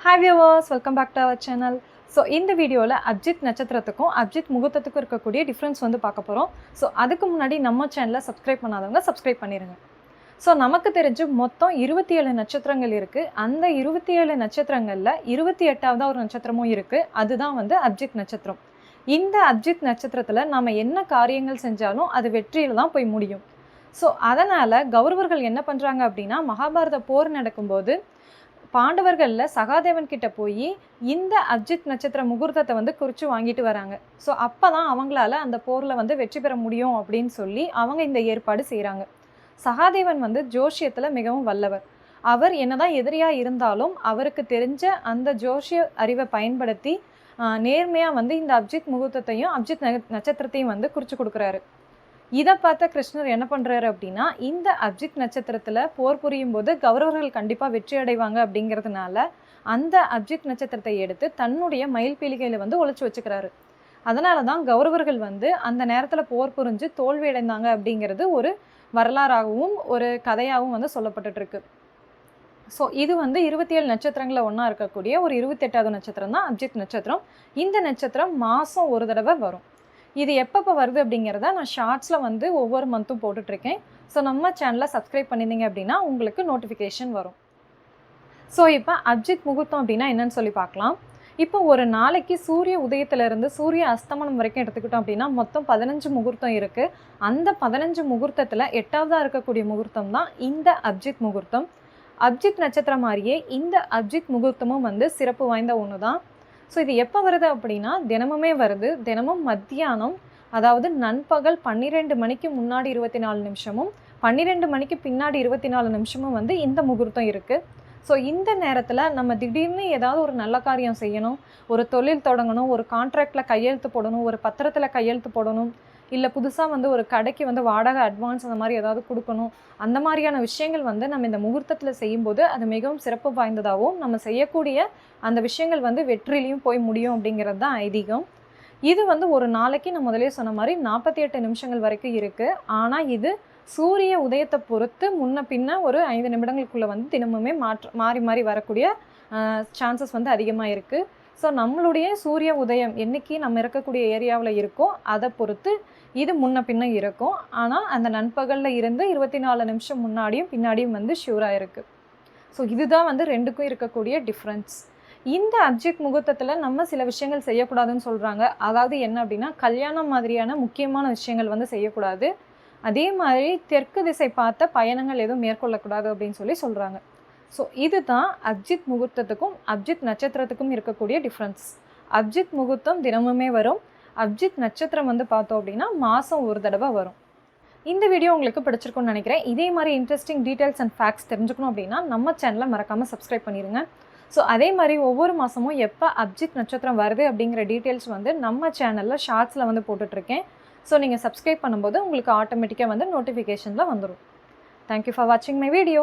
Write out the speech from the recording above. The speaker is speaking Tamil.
Hi viewers welcome back to our channel so இந்த வீடியோவில் அப்ஜித் நட்சத்திரத்துக்கும் அப்ஜித் முகூர்த்தத்துக்கும் இருக்கக்கூடிய டிஃப்ரென்ஸ் வந்து பார்க்க போகிறோம் ஸோ அதுக்கு முன்னாடி நம்ம சேனலை சப்ஸ்கிரைப் பண்ணாதவங்க சப்ஸ்கிரைப் பண்ணிடுங்க ஸோ நமக்கு தெரிஞ்சு மொத்தம் இருபத்தி ஏழு நட்சத்திரங்கள் இருக்குது அந்த இருபத்தி ஏழு நட்சத்திரங்களில் இருபத்தி எட்டாவது ஒரு நட்சத்திரமும் இருக்குது அதுதான் வந்து அப்ஜித் நட்சத்திரம். இந்த அப்ஜித் நட்சத்திரத்தில் நம்ம என்ன காரியங்கள் செஞ்சாலும் அது வெற்றியில் தான் போய் முடியும். ஸோ அதனால் கௌரவர்கள் என்ன பண்ணுறாங்க அப்படின்னா மகாபாரத போர் நடக்கும்போது பாண்டவர்களில் சகாதேவன் கிட்ட போய் இந்த அப்ஜித் நட்சத்திர முகூர்த்தத்தை வந்து குறித்து வாங்கிட்டு வராங்க. ஸோ அப்போ தான் அவங்களால அந்த போரில் வந்து வெற்றி பெற முடியும் அப்படின்னு சொல்லி அவங்க இந்த ஏற்பாடு செய்கிறாங்க சகாதேவன் வந்து ஜோஷியத்தில் மிகவும் வல்லவர். அவர் என்னதான் எதிரியாக இருந்தாலும் அவருக்கு தெரிஞ்ச அந்த ஜோஷிய அறிவை பயன்படுத்தி நேர்மையாக வந்து இந்த அப்ஜித் முகூர்த்தத்தையும் அப்ஜித் நட்சத்திரத்தையும் வந்து குறித்து கொடுக்குறாரு. இதை பார்த்த கிருஷ்ணர் என்ன பண்ணுறாரு அப்படின்னா இந்த அப்ஜித் நட்சத்திரத்தில் போர் புரியும் போது கௌரவர்கள் கண்டிப்பாக வெற்றி அடைவாங்க அப்படிங்கிறதுனால அந்த அப்ஜித் நட்சத்திரத்தை எடுத்து தன்னுடைய மயில் பீலிகையில் வந்து ஒழிச்சு வச்சுக்கிறாரு. அதனால தான் கௌரவர்கள் வந்து அந்த நேரத்தில் போர் புரிஞ்சு தோல்வி அடைந்தாங்க அப்படிங்கிறது ஒரு வரலாறாகவும் ஒரு கதையாகவும் வந்து சொல்லப்பட்டுட்டுருக்கு ஸோ இது வந்து இருபத்தி ஏழு நட்சத்திரங்களில் ஒன்றா இருக்கக்கூடிய ஒரு இருபத்தெட்டாவது நட்சத்திரம் தான் அப்ஜித் நட்சத்திரம். இந்த நட்சத்திரம் மாதம் ஒரு தடவை வரும். இது எப்பப்போ வருது அப்படிங்கிறத நான் ஷார்ட்ஸில் வந்து ஒவ்வொரு மந்த்தும் போட்டுட்ருக்கேன் ஸோ நம்ம சேனலை சப்ஸ்கிரைப் பண்ணியிருந்தீங்க அப்படின்னா உங்களுக்கு நோட்டிஃபிகேஷன் வரும். ஸோ இப்போ அப்ஜித் முகூர்த்தம் அப்படின்னா என்னன்னு சொல்லி பார்க்கலாம். இப்போ ஒரு நாளைக்கு சூரிய உதயத்திலிருந்து சூரிய அஸ்தமனம் வரைக்கும் எடுத்துக்கிட்டோம் அப்படின்னா மொத்தம் பதினஞ்சு முகூர்த்தம் இருக்குது அந்த பதினஞ்சு முகூர்த்தத்தில் எட்டாவதாக இருக்கக்கூடிய முகூர்த்தம் தான் இந்த அப்ஜித் முகூர்த்தம். அப்ஜித் நட்சத்திரம் மாதிரியே இந்த அப்ஜித் முகூர்த்தமும் வந்து சிறப்பு வாய்ந்த ஒன்று தான் ஸோ இது எப்போ வருது அப்படின்னா தினமுமே வருது. தினமும் மத்தியானம் அதாவது நண்பகல் பன்னிரெண்டு மணிக்கு முன்னாடி இருபத்தி நாலு நிமிஷமும் பன்னிரெண்டு மணிக்கு பின்னாடி இருபத்தி நாலு நிமிஷமும் வந்து இந்த முகூர்த்தம் இருக்குது ஸோ இந்த நேரத்தில் நம்ம திடீர்னு ஏதாவது ஒரு நல்ல காரியம் செய்யணும் ஒரு தொழில் தொடங்கணும் ஒரு கான்ட்ராக்டில் கையெழுத்து போடணும் ஒரு பத்திரத்தில் கையெழுத்து போடணும் இல்லை புதுசாக வந்து ஒரு கடைக்கு வந்து வாடகை அட்வான்ஸ் அந்த மாதிரி ஏதாவது கொடுக்கணும். அந்த மாதிரியான விஷயங்கள் வந்து நம்ம இந்த முகூர்த்தத்தில் செய்யும்போது அது மிகவும் சிறப்பு வாய்ந்ததாகவும் நம்ம செய்யக்கூடிய அந்த விஷயங்கள் வந்து வெற்றிலையும் போய் முடியும் அப்படிங்கிறது தான் ஐதீகம். இது வந்து ஒரு நாளைக்கு நான் முதலே சொன்ன மாதிரி நாற்பத்தி எட்டு நிமிஷங்கள் வரைக்கும் இருக்குது ஆனால் இது சூரிய உதயத்தை பொறுத்து முன்ன பின்ன ஒரு ஐந்து நிமிடங்களுக்குள்ளே வந்து தினமுமே மாற்ற மாறி மாறி வரக்கூடிய சான்சஸ் வந்து அதிகமாக இருக்குது ஸோ நம்மளுடைய சூரிய உதயம் என்றைக்கு நம்ம இருக்கக்கூடிய ஏரியாவில் இருக்கோ அதை பொறுத்து இது முன்ன பின்ன இருக்கும். ஆனால் அந்த நண்பகலில் இருந்து இருபத்தி நாலு நிமிஷம் முன்னாடியும் பின்னாடியும் வந்து ஷூராக இருக்குது ஸோ இதுதான் வந்து ரெண்டுக்கும் இருக்கக்கூடிய டிஃப்ரென்ஸ் இந்த அப்ஜெக்ட் முகூர்த்தத்தில் நம்ம சில விஷயங்கள் செய்யக்கூடாதுன்னு சொல்கிறாங்க அதாவது என்ன அப்படின்னா கல்யாணம் மாதிரியான முக்கியமான விஷயங்கள் வந்து செய்யக்கூடாது. அதே மாதிரி தெற்கு திசை பார்த்த பயணங்கள் எதுவும் மேற்கொள்ளக்கூடாது அப்படின்னு சொல்லி சொல்கிறாங்க ஸோ இதுதான் அப்ஜித் முகூர்த்தத்துக்கும் அப்ஜித் நட்சத்திரத்துக்கும் இருக்கக்கூடிய டிஃப்ரென்ஸ் அப்ஜித் முகூர்த்தம் தினமுமே வரும். அப்ஜித் நட்சத்திரம் வந்து பார்த்தோம் அப்படின்னா மாதம் ஒரு தடவை வரும். இந்த வீடியோ உங்களுக்கு பிடிச்சிருக்கும்னு நினைக்கிறேன். இதே மாதிரி இன்ட்ரெஸ்டிங் டீட்டெயில்ஸ் அண்ட் ஃபேக்ட்ஸ் தெரிஞ்சுக்கணும் அப்படின்னா நம்ம சேனலை மறக்காமல் சப்ஸ்கிரைப் பண்ணிடுங்க ஸோ அதே மாதிரி ஒவ்வொரு மாதமும் எப்போ அப்ஜித் நட்சத்திரம் வருது அப்படிங்கிற டீட்டெயில்ஸ் வந்து நம்ம சேனலில் ஷார்ட்ஸில் வந்து போட்டுட்ருக்கேன். ஸோ நீங்கள் சப்ஸ்கிரைப் பண்ணும்போது உங்களுக்கு ஆட்டோமேட்டிக்காக வந்து நோட்டிஃபிகேஷனில் வந்துடும் தேங்க்யூ ஃபார் வாட்சிங் மை வீடியோ